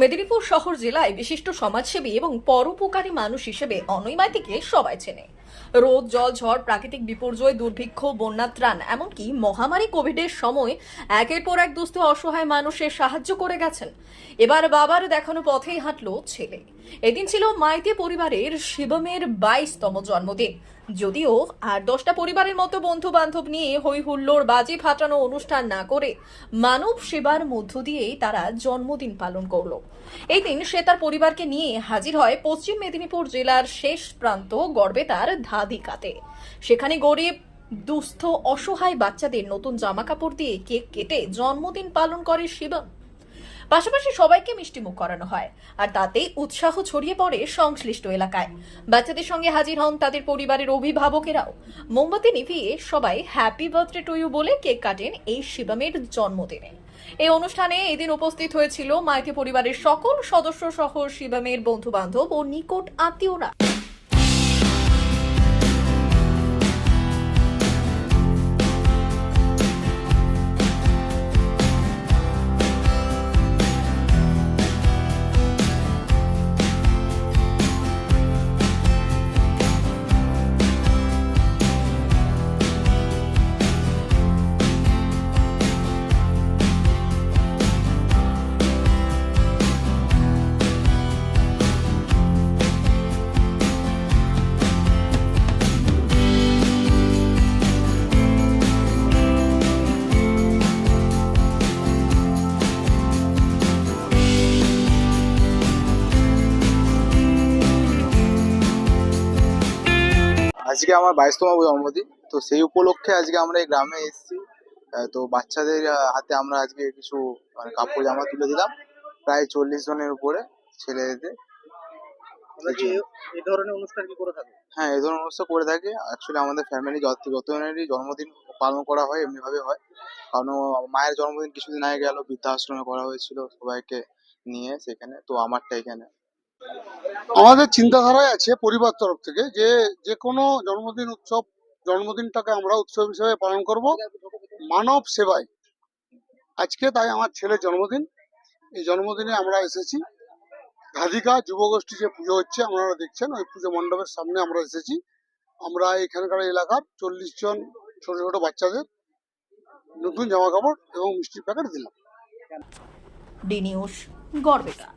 মেদিনীপুর শহর জেলায় বিশিষ্ট সমাজসেবী এবং পরোপকারী মানুষ হিসেবে অনয় মাইতিকে সবাই চেনে। রোদ, জল, ঝড়, প্রাকৃতিক বিপর্যয়, দুর্ভিক্ষ বন্যা ত্রাণ, এমনকি মহামারী কোভিডের সময় একের পর এক দুস্থ অসহায় মানুষের সাহায্য করে গেছেন। এবার বাবার দেখানো পথেই হাঁটলো ছেলে। এদিন ছিল মাইতি পরিবারের শিবমের বাইশতম জন্মদিন। যদিও আর দশটা পরিবারের মতো বন্ধু বান্ধব নিয়ে হই হুল্লোড় বাজি ফাটানো অনুষ্ঠান না করে মানব সেবার মধ্য দিয়েই তারা জন্মদিন পালন করল। এই দিন সে তার পরিবারকে নিয়ে হাজির হয় পশ্চিম মেদিনীপুর জেলার শেষ প্রান্ত গড়বেতার ধাদিকাতে সেখানে গরিব দুস্থ, অসহায় বাচ্চাদের নতুন জামা কাপড় দিয়ে কেক কেটে জন্মদিন পালন করে শিবম। পাশাপাশি সবাইকে মিষ্টিমুখ করানো হয়, আর তাতেই উৎসাহ ছড়িয়ে পড়ে সংশ্লিষ্ট এলাকায়। বাচ্চাদের সঙ্গে হাজির হন তাদের পরিবারের অভিভাবকেরাও। মোমবাতি নিভিয়ে সবাই হ্যাপি বার্থডে টু ইউ বলে কেক কাটেন এই শিবমের জন্মদিনে। এই অনুষ্ঠানে এদিন উপস্থিত হয়েছিল মাইতি পরিবারের সকল সদস্য সহ শিবমের বন্ধু বান্ধব ও নিকট আত্মীয়রা। আজকে আমার বাইশতম জন্মদিন তো সেই উপলক্ষে আজকে আমরা এই গ্রামে এসেছি। তো বাচ্চাদের হাতে আমরা আজকে কিছু মানে কাপড় জামা তুলে দিলাম প্রায় চল্লিশ জনের উপরে ছেলেদের। এই ধরনের অনুষ্ঠান কি করে থাকো? হ্যাঁ এই ধরনের অনুষ্ঠান করে থাকে। অ্যাকচুয়ালি আমাদের ফ্যামিলি যত যতজনেরই জন্মদিন পালন করা হয় এমনিভাবে হয়। কারণ মায়ের জন্মদিন কিছুদিন আগে গেল বৃদ্ধাশ্রমে করা হয়েছিল সবাইকে নিয়ে সেখানে তো আমারটা এখানে। আমাদের চিন্তাধারায় আছে পরিবার তরফ থেকে যে যে কোনো জন্মদিন উৎসব, জন্মদিনটাকে আমরা উৎসব হিসেবে পালন করব। মানব সেবায়। আজকে তাই আমার ছেলের জন্মদিন। এই জন্মদিনে আমরা এসেছি। রাধিকা যুবগোষ্ঠী যে পুজো হচ্ছে, আপনারা দেখছেন, ওই পুজো মণ্ডপের সামনে আমরা এসেছি। আমরা এখানকার এলাকার চল্লিশ জন ছোট ছোট বাচ্চাদের নতুন জামা কাপড় এবং মিষ্টির প্যাকেট দিলাম। D news, Garbeta.